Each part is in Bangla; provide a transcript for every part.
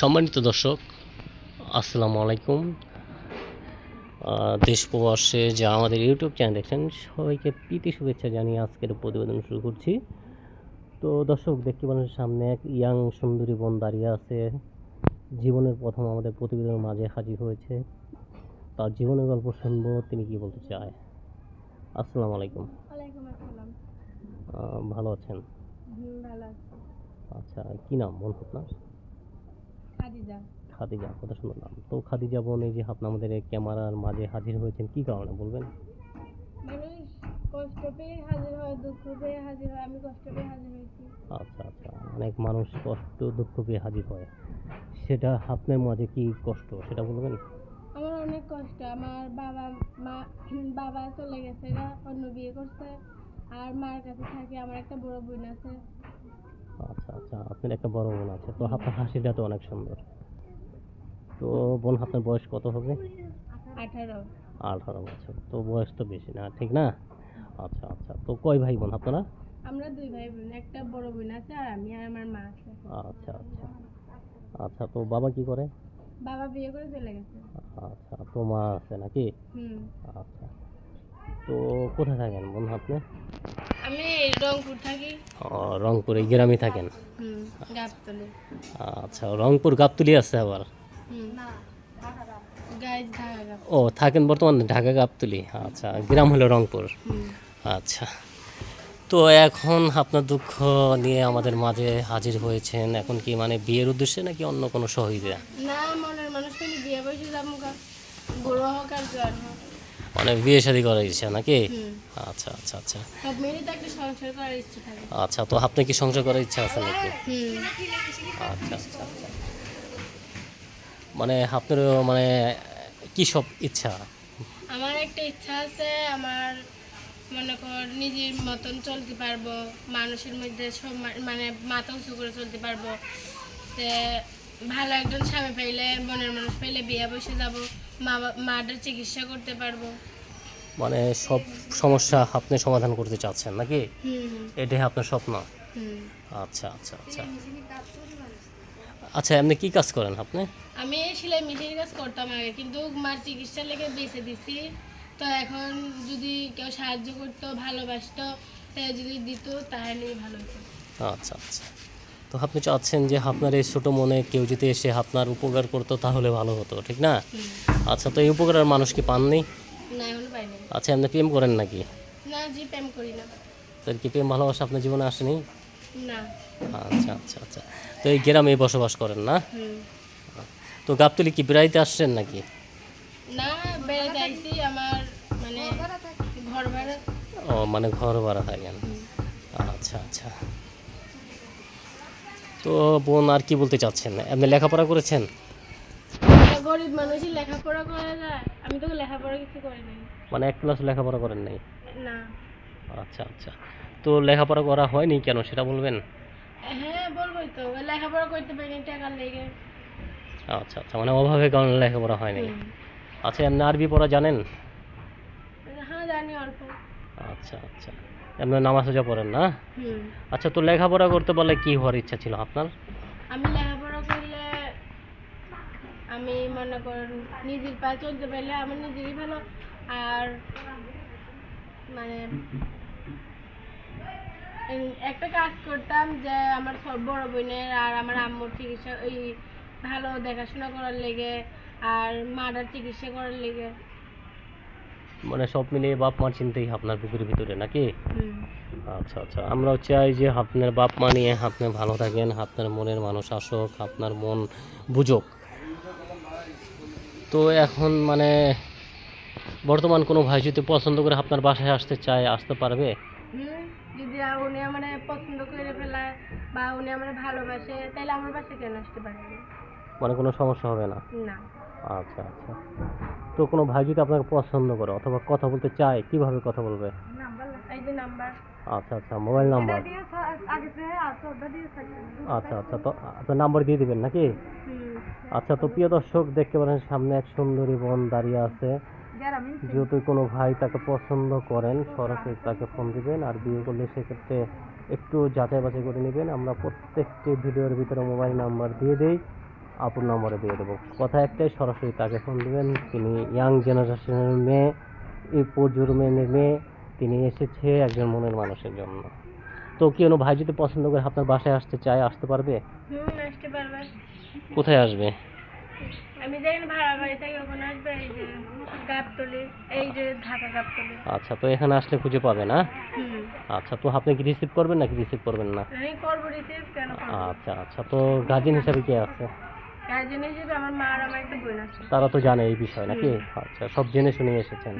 সম্মানিত দর্শক আসসালামু আলাইকুম। দেশ প্রবাসে যা আমাদের ইউটিউব চ্যানেল দেখছেন সবাইকে প্রীতি শুভেচ্ছা জানিয়ে আজকের প্রতিবেদন শুরু করছি। তো দর্শক দেখতে পাচ্ছেন সামনে এক ইয়াং সুন্দরী বোন দাঁড়িয়ে আছে। জীবনের প্রথম আমাদের প্রতিবেদনের মাঝে হাজির হয়েছে। তার জীবনের গল্প শুনব তিনি কি বলতে চায়? আসসালামু আলাইকুম। ভালো আছেন? আচ্ছা কি নাম বোন আপনার? খাদিজা। কত সুন্দর নাম তো খাদিজা বোন এই যে আপনি আমাদের ক্যামেরার মাঝে হাজির হয়েছেন কি কারণে বলবেন? মানুষ কষ্ট পেয়ে হাজির হয় দুঃখ পেয়ে হাজির হয় আমি কষ্ট পেয়ে হাজির হয়েছি। আচ্ছা আচ্ছা অনেক মানুষ কষ্ট দুঃখ পেয়ে হাজির হয়। সেটা আপনার মাঝে কি কষ্ট সেটা বলবেন? আমার অনেক কষ্ট আমার বাবা মা বাবা চলে গেছে গা অন্য বিয়ে করছে আর মার কাছে থাকে আমার একটা বড় বোন আছে। আচ্ছা আচ্ছা আপনার একটা বড় বোন আছে তো আপনার হাসিটা তো অনেক সুন্দর। তো বোন আপনার বয়স কত হবে? আঠারো। আঠারো বছর। তো বয়স তো বেশি না ঠিক না? আচ্ছা আচ্ছা। তো কয় ভাই বোন আপনারা? আমরা দুই ভাই বোন একটা বড় বোন আছে আর আমি আর আমার মা আছে। আচ্ছা আচ্ছা। আচ্ছা তো বাবা কি করে? বাবা বিয়ে করে চলে গেছে। আচ্ছা তো মা আছে নাকি? হুম। আচ্ছা। তো কোথায় থাকেন বোন আপনি? আমি রংপুর থাকি। ও, রংপুরে গ্রামে থাকেন? হুম গাবতলি। আচ্ছা রংপুর গাবতুলি আছে আবার হুম গাইজ ঢাকা গাব ও থাকেন বর্তমানে ঢাকা গাবতুলি? আচ্ছা গ্রাম হলো রংপুর। আচ্ছা। তো এখন আপনার দুঃখ নিয়ে আমাদের মাঝে হাজির হয়েছেন। এখন কি মানে বিয়ের উদ্দেশ্যে নাকি অন্য কোনো সহিদা না মনের মানুষ পেলে বিয়ে বসে যাব গা। হোক আর হোক। মানে বিয়ে শাদি করার ইচ্ছা নাকি? আচ্ছা আচ্ছা আচ্ছা। আচ্ছা তো আপনি কি সংসার করার ইচ্ছা আছে নাকি? আচ্ছা আচ্ছা আচ্ছা। মানে আপনারও মানে কি সব ইচ্ছা? আমার একটা ইচ্ছা আছে আমার মনে কর নিজের মতন চলতে পারব মানুষের মধ্যে সব মানে মাথা উঁচু করে চলতে পারব। তে ভালো একজন স্বামী পাইলে মনের মানুষ পাইলে বিয়ে বসে যাব মা মাটার চিকিৎসা করতে পারব। মানে সব সমস্যা আপনি সমাধান করতে চাচ্ছেন নাকি? এটাই আপনার স্বপ্ন? আচ্ছা আচ্ছা আচ্ছা। আচ্ছা আপনি কি কাজ করেন আপনি? আমি সেলাই মেশিনের কাজ করতাম আগে কিন্তু মার চিকিৎসার লেগে বেঁচে দিছি। তো এখন যদি কেউ সাহায্য করতো ভালোবাসতো যদি দিত তাহলেই ভালো হতো। আচ্ছা আচ্ছা। তো আপনি চাচ্ছেন যে আপনার এই ছোটো মনে কেউ যদি এসে আপনার উপকার করতো তাহলে ভালো হতো ঠিক না? আচ্ছা তো এই উপকারের মানুষ কি পাননি? আচ্ছা আপনি প্রেম করেন নাকি? না জি প্রেম করি না। তো কি প্রেম ভালোবাসা আপনার জীবনে আসেনি? না। আচ্ছা আচ্ছা আচ্ছা। তো এই গ্রামে বসবাস করেন না? তো গাবতলি কি বেড়াইতে আসছেন নাকি? না বেড়াতে আইসি আমার মানে ঘর ভাড়া। ও মানে ঘর ভাড়া থাকেন। আচ্ছা আচ্ছা। তো বোন আর কি বলতে চাচ্ছেন? আপনি লেখাপড়া করেছেন? গরিব মানুষই লেখাপড়া করা যায় আমি তো লেখাপড়া কিছু করি নাই। মানে এক ক্লাস লেখাপড়া করেন নাই? না। আচ্ছা আচ্ছা। তো লেখাপড়া করা হয়নি কেন সেটা বলবেন? হ্যাঁ বলবোই তো। লেখাপড়া করতে পারিনি টাকার লেগে। আচ্ছা আচ্ছা মানে অভাবে কারণে লেখাপড়া হয়নি। আচ্ছা এমনি আরবি পড়া জানেন? হ্যাঁ জানি অল্প। আচ্ছা আচ্ছা। এমনি নামাজ সোজা পড়েন না? আচ্ছা তো লেখাপড়া করতে পারলে কি হওয়ার ইচ্ছা ছিল আপনার? আমি লেখাপড়া করলে আমি মনে করেন নিজের পায়ে চলতে পারলে আমার নিজেরই ভালো। আর মানে একটা কাজ করতাম যে আমার সব বড় বোনের আর আমার আম্মুর চিকিৎসা ওই ভালো দেখাশোনা করার লেগে আর মাটার চিকিৎসা করার লেগে। মানে সব মিলিয়ে বাপ মার চিন্তাই আপনার বুকের ভিতরে নাকি? আচ্ছা আচ্ছা। আমরাও চাই যে আপনার বাপ মা নিয়ে আপনি ভালো থাকেন আপনার মনের মানুষ আসুক আপনার মন বুঝুক। তো এখন মানে বর্তমান কোনো ভাই যদি পছন্দ করে আপনার বাসায় আসতে চায় আসতে পারবে? যদি উনি আমার পছন্দ করে ফেলায় বা উনি আমার ভালোবাসে তাহলে আমার বাসায় কেন আসতে পারবে না? মানে কোনো সমস্যা হবে না? না। আচ্ছা আচ্ছা। তো কোনো ভাই যদি আপনাকে পছন্দ করে অথবা কথা বলতে চায় কীভাবে কথা বলবে? আচ্ছা আচ্ছা মোবাইল নাম্বার। আচ্ছা আচ্ছা তো আপনার নাম্বার দিয়ে দিবেন নাকি? আচ্ছা তো প্রিয় দর্শক দেখতে পারেন সামনে এক সুন্দরী বোন দাঁড়িয়ে আছে। যেহেতু কোনো ভাই তাকে পছন্দ করেন সরাসরি তাকে ফোন দিবেন আর বিয়ে করলে সেক্ষেত্রে একটু যাচাই বাছাই করে নেবেন। আমরা প্রত্যেকটি ভিডিওর ভিতরে মোবাইল নাম্বার দিয়ে দেই আপুর নম্বরে দিয়ে দেবো। কথা একটাই সরাসরি তাকে ফোন দেবেন। তিনি ইয়াং জেনারেশনের মেয়ে এই প্রজন্মের মেয়ে। তিনি এসেছে একজন মনের মানুষের জন্য। তো কি কোনো ভাই যদি পছন্দ করে আপনার বাসায় আসতে চায় আসতে পারবে? আসতে পারবে। কোথায় আসবে? আমি যেখানে ভাড়া বাড়ি থাকি ওখানে গাবতলি এই যে ঢাকা গাবতলি। আচ্ছা তো এখানে আসলে খুঁজে পাবে না? আচ্ছা তো আপনি কি রিসিভ করবেন নাকি রিসিভ করবেন না? আমি করব রিসিভ কেন আচ্ছা আচ্ছা তো গার্জেন হিসাবে কে আছে? গার্জেন হিসেবে আমার মা আর আমার একটা বোন আছে। তারা তো জানে এই বিষয় নাকি? আচ্ছা সব জেনে শুনে এসেছেন।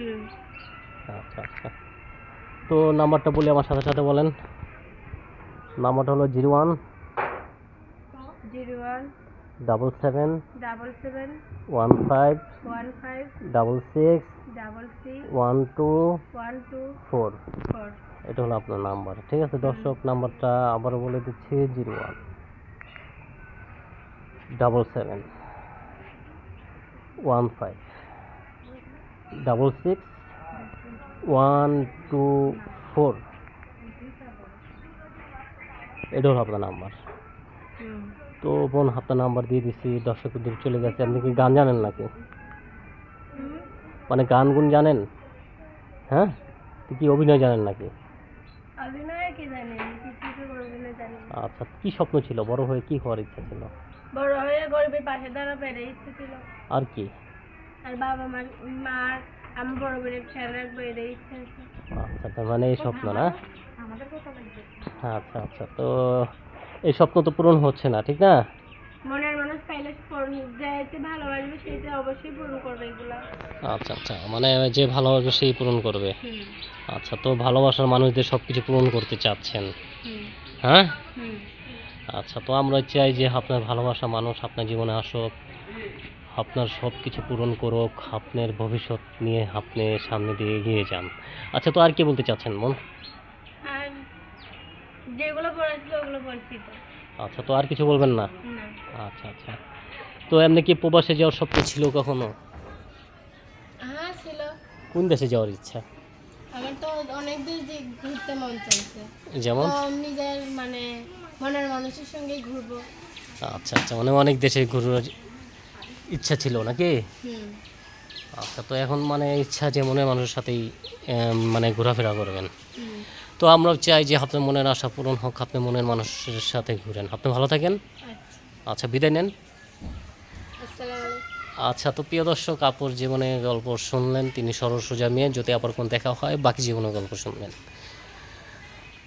আচ্ছা আচ্ছা। তো নাম্বারটা বলে আমার সাথে সাথে বলেন। নাম্বারটা হলো zero one zero one double seven double seven one five one five double six double six one two one two four four এটা হলো আপনার নাম্বার ঠিক আছে? দর্শক নাম্বারটা আবার বলে দিচ্ছি zero one. Double seven one five double six one two four এটা হলো আপনার নাম্বার। হুম। তো বোন আপনার নাম্বার দিয়ে দিচ্ছি দর্শকদের চলে গেছে। আপনি কি গান জানেন নাকি? মানে গান গুন জানেন? হ্যাঁ? কি অভিনয় জানেন নাকি। আচ্ছা কি স্বপ্ন ছিল? বড় হয়ে কি হওয়ার ইচ্ছা ছিল? বড় হয়ে গরিবের পাশে দাঁড়াবে ইচ্ছে ছিল। আর কি? আর বাবা মার মার আমার বড় খেয়াল রাখব এটাই ইচ্ছে আচ্ছা তার মানে এই স্বপ্ন না? আচ্ছা আচ্ছা তো এই স্বপ্ন তো পূরণ হচ্ছে না ঠিক না? মনের মানুষ পাইলে পূরণ ভালোবাসবে সেটা অবশ্যই পূরণ করবে এগুলা। আচ্ছা আচ্ছা মানে যে ভালোবাসবে সেই পূরণ করবে। আচ্ছা তো ভালোবাসার মানুষদের সব কিছু পূরণ করতে চাচ্ছেন। হ্যাঁ? আচ্ছা তো আমরা চাই যে আপনার ভালোবাসা মানুষ আপনার জীবনে আসুক আপনার সব কিছু পূরণ করুক আপনার ভবিষ্যৎ নিয়ে আপনি সামনে দিয়ে এগিয়ে যান। আচ্ছা তো আর কি বলতে চাচ্ছেন মন যেগুলো পড়েছিল ওগুলো তো। আচ্ছা তো আর কিছু বলবেন না? না। আচ্ছা আচ্ছা। তো এমনি কি প্রবাসে যাওয়ার স্বপ্ন ছিল কখনো? হ্যাঁ ছিল। কোন দেশে যাওয়ার ইচ্ছা? আমার তো অনেক দেশ যে ঘুরতে মন চাইছে। যেমন? তো নিজের মানে মনের মানুষের সঙ্গেই ঘুরবো। আচ্ছা আচ্ছা মানে অনেক দেশে ঘুরার ইচ্ছা ছিল নাকি? হুম। আচ্ছা তো এখন মানে ইচ্ছা যে মনের মানুষের সাথেই মানে ঘোরাফেরা করবেন। হুম। তো আমরাও চাই যে আপনার মনের আশা পূরণ হোক আপনি মনের মানুষের সাথে ঘুরেন। আপনি ভালো থাকেন? আচ্ছা। আচ্ছা বিদায় নেন। আচ্ছা তো প্রিয় দর্শক আপুর জীবনে গল্প শুনলেন তিনি সরল সোজা মেয়ে যদি আবার কোন দেখা হয় বাকি জীবনের গল্প শুনবেন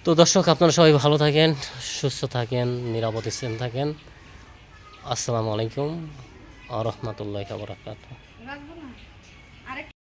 তো দর্শক আপনারা সবাই ভালো থাকেন সুস্থ থাকেন নিরাপদ স্থান থাকেন। আসসালামু আলাইকুম আ রহমতুল্লাহ বরাকাত রাখব